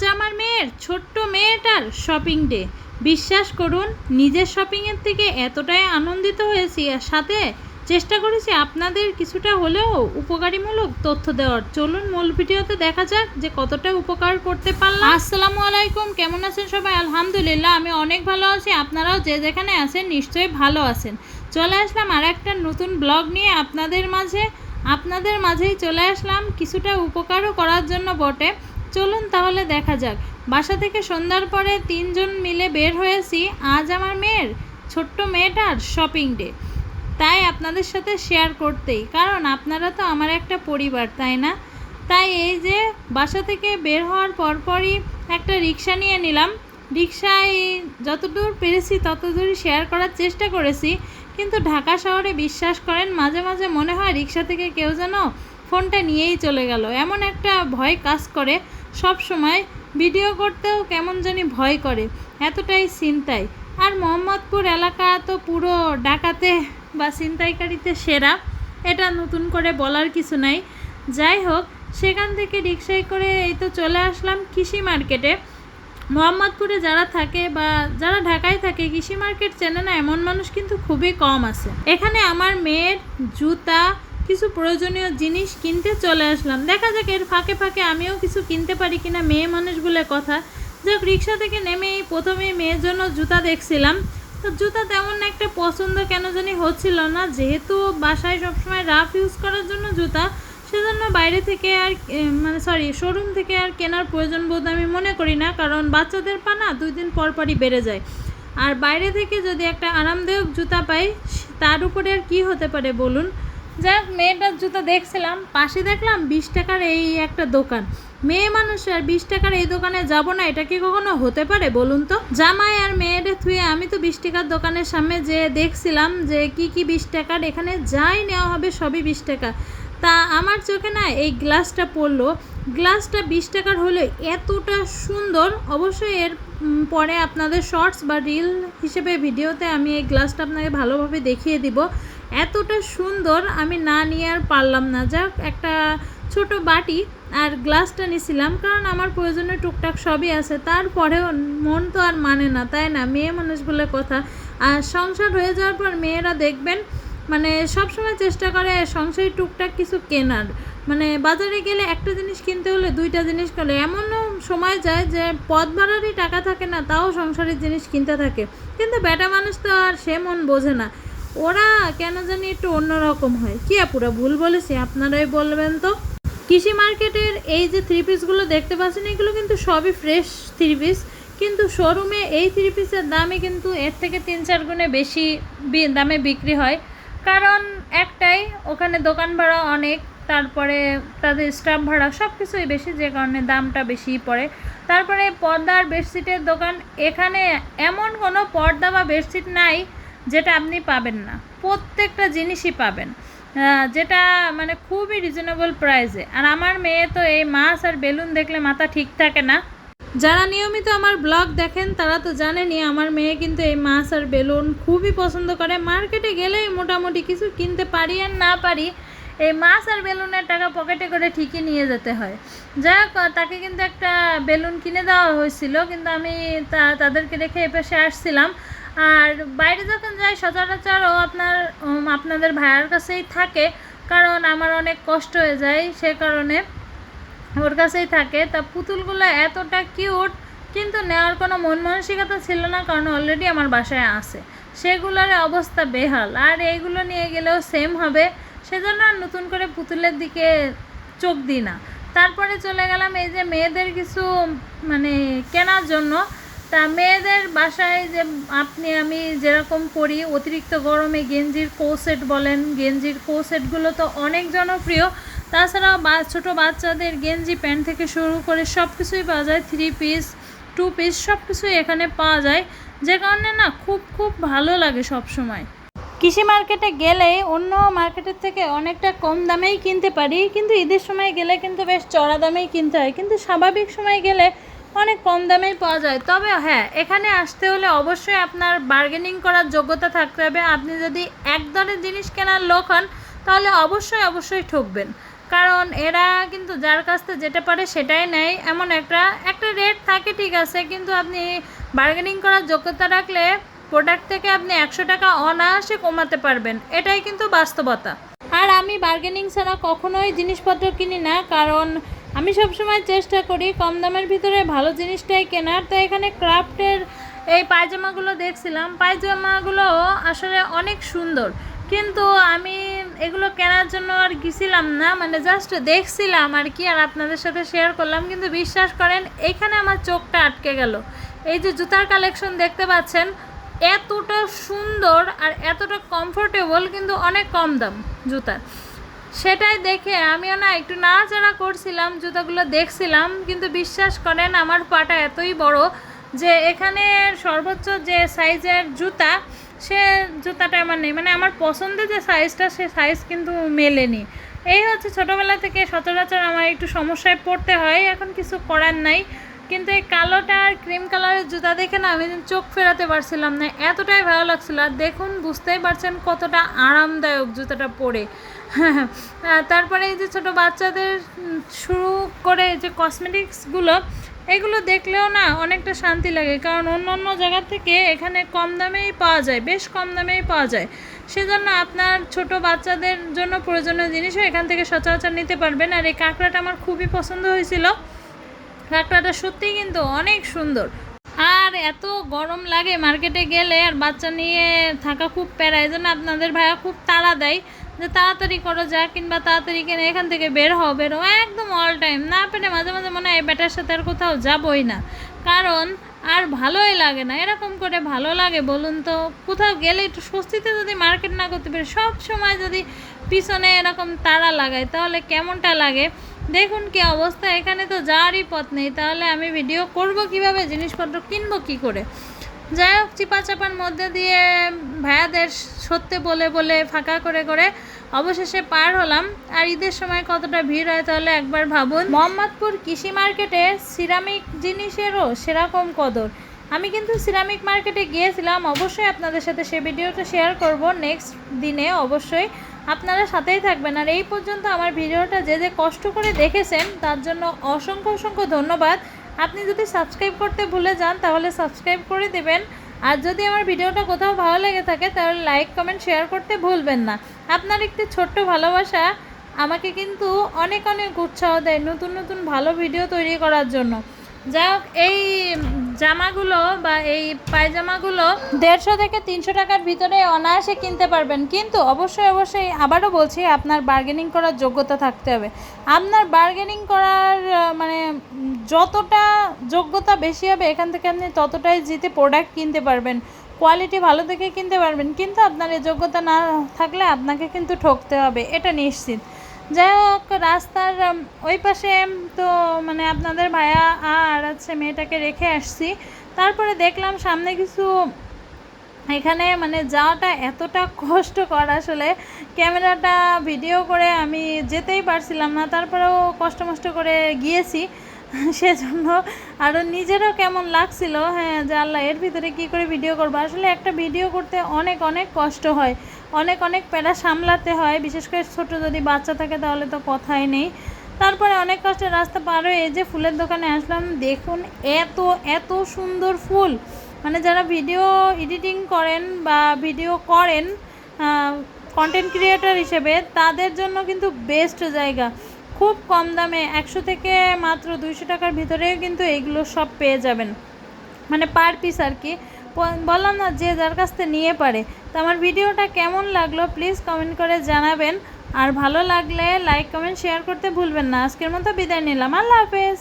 আজ আমার মেয়ের ছোট্ট মেয়েটার শপিং ডে বিশ্বাস করুন, নিজের শপিংয়ের থেকে এতটাই আনন্দিত হয়েছি আর সাথে চেষ্টা করেছি আপনাদের কিছুটা হলেও উপকারীমূলক তথ্য দেওয়ার। চলুন মূল ভিডিওতে দেখা যাক যে কতটা উপকার করতে পারলাম। আসসালামু আলাইকুম, কেমন আছেন সবাই? আলহামদুলিল্লাহ, আমি অনেক ভালো আছি। আপনারাও যে যেখানে আছেন নিশ্চয়ই ভালো আছেন। চলে আসলাম আর একটা নতুন ব্লগ নিয়ে আপনাদের মাঝে। আপনাদের মাঝেই চলে আসলাম কিছুটা উপকারও করার জন্য বটে। চলুন তাহলে দেখা যাক। বাসা থেকে সন্ধ্যার পরে তিনজন মিলে বের হয়েছি আজ আমার মেয়ের, ছোট্ট মেয়েটার শপিং ডে তাই আপনাদের সাথে শেয়ার করতেই, কারণ আপনারা তো আমার একটা পরিবার, তাই না? তাই এই যে বাসা থেকে বের হওয়ার পরপরই একটা রিক্সা নিয়ে নিলাম। রিক্সায় যতদূর পেরেছি ততদূরই শেয়ার করার চেষ্টা করেছি, কিন্তু ঢাকা শহরে বিশ্বাস করেন, মাঝে মাঝে মনে হয় রিক্সা থেকে কেউ যেন ফোনটা নিয়েই চলে গেল। এমন একটা ভয় কাজ করে। সব সময় ভিডিও করতেও কেমন জানি ভয় করে। এতটাই চিন্তায় আর মোহাম্মদপুর এলাকা তো পুরো ডাকাতে বা ছিনতাইকারীতে সেরা। এটা নতুন করে বলার কিছু নাই। যাই হোক, সেখান থেকে রিক্সায় করে এই তো চলে আসলাম কৃষি মার্কেটে। মোহাম্মদপুরে যারা থাকে বা যারা ঢাকায় থাকে, কৃষি মার্কেট চেনে না এমন মানুষ কিন্তু খুবই কম আছে। এখানে আমার মেয়ের জুতা কিছু প্রয়োজনীয় জিনিস কিনতে চলে আসলাম। দেখা যাক এর ফাঁকে ফাঁকে আমিও কিছু কিনতে পারি কিনা মেয়ে মানুষ বলে কথা। যাক, রিক্সা থেকে নেমেই প্রথমে মেয়ের জন্য জুতা দেখছিলাম। তো জুতা তেমন একটা পছন্দ কেন জানি হচ্ছিল না। যেহেতু বাসায় সবসময় রাফ ইউজ করার জন্য জুতা, সেজন্য বাইরে থেকে আর মানে সরি, শোরুম থেকে আর কেনার প্রয়োজন বোধ আমি মনে করি না, কারণ বাচ্চাদের পানা দুই দিন পর পরই বেড়ে যায়। আর বাইরে থেকে যদি একটা আরামদায়ক জুতা পাই, তার উপরে আর কী হতে পারে বলুন? যাক, মেয়েটার জুতো দেখছিলাম, পাশে দেখলাম বিশ টাকার এই একটা দোকান। মেয়ে মানুষ, আর বিশ টাকার এই দোকানে যাব না, এটা কি কখনো হতে পারে বলুন তো? জামাই আর মেয়েদের থুয়ে আমি তো বিশ টাকার দোকানের সামনে যে দেখছিলাম যে কি কি বিশ টাকার, এখানে যাই নেওয়া হবে সবই বিশ টাকা। তা আমার চোখে না এই গ্লাসটা পড়ল। গ্লাসটা বিশ টাকার হলে এতটা সুন্দর। অবশ্যই এর পরে আপনাদের শর্টস বা রিল হিসেবে ভিডিওতে আমি এই গ্লাসটা আপনাকে ভালোভাবে দেখিয়ে দিব। এতটা সুন্দর আমি না নিয়ে আর পারলাম না। যাক, একটা ছোট বাটি আর গ্লাসটা নিছিলাম, কারণ আমার প্রয়োজনীয় টুকটাক সবই আছে। তারপরেও মন তো আর মানে না, তাই না? মেয়ে মানুষ বলে কথা। আর সংসার হয়ে যাওয়ার পর মেয়েরা দেখবেন মানে সবসময় চেষ্টা করে সংসারের টুকটাক কিছু কেনার। মানে বাজারে গেলে একটা জিনিস কিনতে হলে দুইটা জিনিস কিনলে এমনও সময় যায় যে পথ ভাড়ারই টাকা থাকে না, তাও সংসারের জিনিস কিনতে থাকে। কিন্তু বেটা মানুষ তো আর সে মন বোঝে না। ওরা কেন জানি একটু অন্যরকম হয়। কি আপুরা, ভুল বলেছি? আপনারাই বলবেন তো। কৃষি মার্কেটের এই যে থ্রি পিসগুলো দেখতে পাচ্ছেন, এগুলো কিন্তু সবই ফ্রেশ থ্রি পিস কিন্তু শোরুমে এই থ্রি পিসের দামে কিন্তু এর থেকে তিন চার গুণে বেশি দামে বিক্রি হয়। কারণ একটাই, ওখানে দোকান ভাড়া অনেক, তারপরে তাদের স্টাফ ভাড়া সব কিছুই বেশি, যে কারণে দামটা বেশিই পড়ে। তারপরে পর্দার বেডশিটের দোকান, এখানে এমন কোনো পর্দা বা বেডশিট নাই যেটা আপনি পাবেন না। প্রত্যেকটা জিনিসই পাবেন। যেটা মানে খুবই রিজনেবল প্রাইসে আর আমার মেয়ে তো এই মাছ আর বেলুন দেখলে মাথা ঠিক থাকে না। যারা নিয়মিত আমার ব্লগ দেখেন, তারা তো জানেনই আমার মেয়ে কিন্তু এই মাছ আর বেলুন খুবই পছন্দ করে। মার্কেটে গেলেই মোটামুটি কিছু কিনতে পারি আর না পারি, এই মাছ আর বেলুনের টাকা পকেটে করে ঠিকই নিয়ে যেতে হয়। যাই তাকে কিন্তু একটা বেলুন কিনে দেওয়া হয়েছিল, কিন্তু আমি তাদেরকে রেখে এপাশে আসছিলাম। আর বাইরে যখন যাই সচরাচরও আপনার আপনাদের ভাইয়ার কাছেই থাকে, কারণ আমার অনেক কষ্ট হয়ে যায় সে কারণে ওর কাছেই থাকে। তা পুতুলগুলো এতটা কিউট, কিন্তু নেওয়ার কোনো মন মানসিকতা ছিল না, কারণ অলরেডি আমার বাসায় আছে। সেগুলোর অবস্থা বেহাল। আর এইগুলো নিয়ে গেলেও সেম হবে, সেজন্য আর নতুন করে পুতুলের দিকে চোখ দিই না। তারপরে চলে গেলাম এই যে মেয়েদের কিছু মানে কেনার জন্য। তা মেয়েদের বাসায় যে আপনি, আমি যেরকম পরি অতিরিক্ত গরমে গেঞ্জির কোসেট বলেন, গেঞ্জির কোসেটগুলো তো অনেক জনপ্রিয়। তাছাড়াও বা, ছোটো বাচ্চাদের গেঞ্জি প্যান্ট থেকে শুরু করে সব কিছুই পাওয়া যায় থ্রি পিস টু পিস সব কিছুই এখানে পাওয়া যায়। যে কারণে না, খুব খুব ভালো লাগে সব সময় কৃষি মার্কেটে গেলে অন্য মার্কেটের থেকে অনেকটা কম দামেই কিনতে পারি। কিন্তু ঈদের সময় গেলে কিন্তু বেশ চড়া দামেই কিনতে হয়। কিন্তু স্বাভাবিক সময় গেলে অনেক কম দামেই পাওয়া যায়। তবে হ্যাঁ এখানে আসতে হলে অবশ্যই আপনার বার্গেনিং করার যোগ্যতা থাকতে হবে। আপনি যদি এক দরের জিনিস কেনার লোক হন, তাহলে অবশ্যই অবশ্যই ঠকবেন। কারণ এরা কিন্তু যার কাছ থেকে যেটা পারে সেটাই নেয়। এমন একটা একটা রেট থাকে, ঠিক আছে, কিন্তু আপনি বার্গেনিং করার যোগ্যতা রাখলে প্রোডাক্ট থেকে আপনি একশো টাকা অনায়াসে কমাতে পারবেন। এটাই কিন্তু বাস্তবতা। আর আমি বার্গেনিং ছাড়া কখনোই জিনিসপত্র কিনি না, কারণ আমি সবসময় চেষ্টা করি কম দামের ভিতরে ভালো জিনিসটাই কেনার। তো এখানে ক্রাফটের এই পায়জামাগুলো দেখছিলাম। পায়জামাগুলো আসলে অনেক সুন্দর। কিন্তু আমি এগুলো কেনার জন্য আর গেছিলাম না মানে জাস্ট দেখছিলাম আর কি, আর আপনাদের সাথে শেয়ার করলাম। কিন্তু বিশ্বাস করেন, এখানে আমার চোখটা আটকে গেল। এই যে জুতার কালেকশন দেখতে পাচ্ছেন, এতটা সুন্দর আর এতটা কমফোর্টেবল কিন্তু অনেক কম দাম জুতা সেটাই দেখে আমিও না একটু নাড়াচাড়া করছিলাম, জুতাগুলো দেখছিলাম, কিন্তু বিশ্বাস করেন আমার পাটা এতই বড় যে এখানে সর্বোচ্চ যে সাইজের জুতা, সে জুতাটা আমার নেই। মানে আমার পছন্দের যে সাইজটা, সে সাইজ কিন্তু মেলেনি। এই হচ্ছে ছোটোবেলা থেকে সচরাচর আমার একটু সমস্যায় পড়তে হয়, এখন কিছু করার নাই। কিন্তু এই কালোটা আর ক্রিম কালারের জুতা দেখে না আমি চোখ ফেরাতে পারছিলাম না। এতটাই ভালো লাগছিল। আর দেখুন, বুঝতেই পারছেন কতটা আরামদায়ক জুতাটা পরে। তারপরে এই যে ছোটো বাচ্চাদের শুরু করে যে কসমেটিক্সগুলো এগুলো দেখলেও না অনেকটা শান্তি লাগে। কারণ অন্য অন্য জায়গা থেকে এখানে কম দামেই পাওয়া যায়, বেশ কম দামেই পাওয়া যায়। সেজন্য আপনার ছোট বাচ্চাদের জন্য প্রয়োজনীয় জিনিসও এখান থেকে সচরাচর নিতে পারবেন। আর এই কাঁকড়াটা আমার খুবই পছন্দ হয়েছিল। কাঁকড়াটা সত্যিই কিন্তু অনেক সুন্দর। আর এত গরম লাগে মার্কেটে গেলে, আর বাচ্চা নিয়ে থাকা খুব প্যারা এই জন্য আপনাদের ভাইয়া খুব তাড়া দেয় যে তাড়াতাড়ি করো, যা কিংবা তাড়াতাড়ি কিনে এখান থেকে বের হও বের হও, একদম অল টাইম না পেরে মাঝে মাঝে মনে হয় ব্যাটার সাথে আর কোথাও যাবই না। কারণ আর ভালোই লাগে না। এরকম করে ভালো লাগে বলুন তো? কোথাও গেলে একটু স্বস্তিতে যদি মার্কেট না করতে পারি সব সময় যদি পিছনে এরকম তারা লাগায়, তাহলে কেমনটা লাগে? দেখুন কি অবস্থা, এখানে তো যাওয়ারই পথ নেই, তাহলে আমি ভিডিও করব কীভাবে, জিনিসপত্র কিনবো কি করে? যাই হোক চিপা চাপার মধ্যে দিয়ে ভায়াদের সত্যি বলে বলে ফাঁকা করে করে অবশেষে পার হলাম। আর ঈদের সময় কতটা ভিড় হয় তাহলে একবার ভাবুন। মোহাম্মদপুর কৃষি মার্কেটে সিরামিক জিনিসেরও সেরকম কদর। আমি কিন্তু সিরামিক মার্কেটে গিয়েছিলাম, অবশ্যই আপনাদের সাথে সে ভিডিওটা শেয়ার করব। নেক্সট দিনে অবশ্যই আপনারা সাথেই থাকবেন। আর এই পর্যন্ত আমার ভিডিওটা যে যে কষ্ট করে দেখেছেন, তার জন্য অসংখ্য অসংখ্য ধন্যবাদ। আপনি যদি সাবস্ক্রাইব করতে ভুলে যান, তাহলে সাবস্ক্রাইব করে দেবেন। আর যদি আমার ভিডিওটা কোথাও ভালো লেগে থাকে, তাহলে লাইক, কমেন্ট, শেয়ার করতে ভুলবেন না। আপনার একটি ছোট্ট ভালোবাসা আমাকে কিন্তু অনেক অনেক উৎসাহ দেয় নতুন নতুন ভালো ভিডিও তৈরি করার জন্য। যাই হোক, এই জামাগুলো বা এই পায়জামাগুলো দেড়শো থেকে তিনশো টাকার ভিতরে অনায়াসে কিনতে পারবেন। কিন্তু অবশ্যই অবশ্যই আবারও বলছি, আপনার বার্গেনিং করার যোগ্যতা থাকতে হবে। আপনার বার্গেনিং করার মানে যতটা যোগ্যতা বেশি হবে, এখান থেকে আপনি ততটাই জিতে প্রোডাক্ট কিনতে পারবেন। কোয়ালিটি ভালো দেখে কিনতে পারবেন। কিন্তু আপনার এই যোগ্যতা না থাকলে আপনাকে কিন্তু ঠকতে হবে। এটা নিশ্চিত। যাই হোক, রাস্তার ওই পাশে তো মানে আপনাদের ভায়া আর হচ্ছে মেয়েটাকে রেখে আসছি। তারপরে দেখলাম সামনে কিছু এখানে মানে যাওয়াটা এতটা কষ্টকর আসলে। ক্যামেরাটা ভিডিও করে আমি যেতেই পারছিলাম না, তারপরেও কষ্ট মষ্ট করে গিয়েছি। সেজন্য আরও নিজেরও কেমন লাগছিল হ্যাঁ যে আল্লাহ, এর ভিতরে কী করে ভিডিও করব? আসলে একটা ভিডিও করতে অনেক অনেক কষ্ট হয়। অনেক অনেক প্যারা সামলাতে হয়। বিশেষ করে ছোট যদি বাচ্চা থাকে তাহলে তো কথাই নেই। তারপরে অনেক কষ্টে রাস্তা পার হয়ে যে ফুলের দোকানে আসলাম, দেখুন এত এত সুন্দর ফুল। মানে যারা ভিডিও এডিটিং করেন বা ভিডিও করেন কন্টেন্ট ক্রিয়েটর হিসেবে তাদের জন্য কিন্তু বেস্ট জায়গা। খুব কম দামে একশো থেকে মাত্র দুইশো টাকার ভিতরেও কিন্তু এগুলো সব পেয়ে যাবেন। মানে পার পিস আর কি। বললাম না যে যার কাছ থেকে নিয়ে পারে। তো আমার ভিডিওটা কেমন লাগল প্লিজ কমেন্ট করে জানাবেন। আর ভালো লাগলে লাইক কমেন্ট শেয়ার করতে ভুলবেন না। আজকের মতো বিদায় নিলাম। আল্লাহ হাফেজ।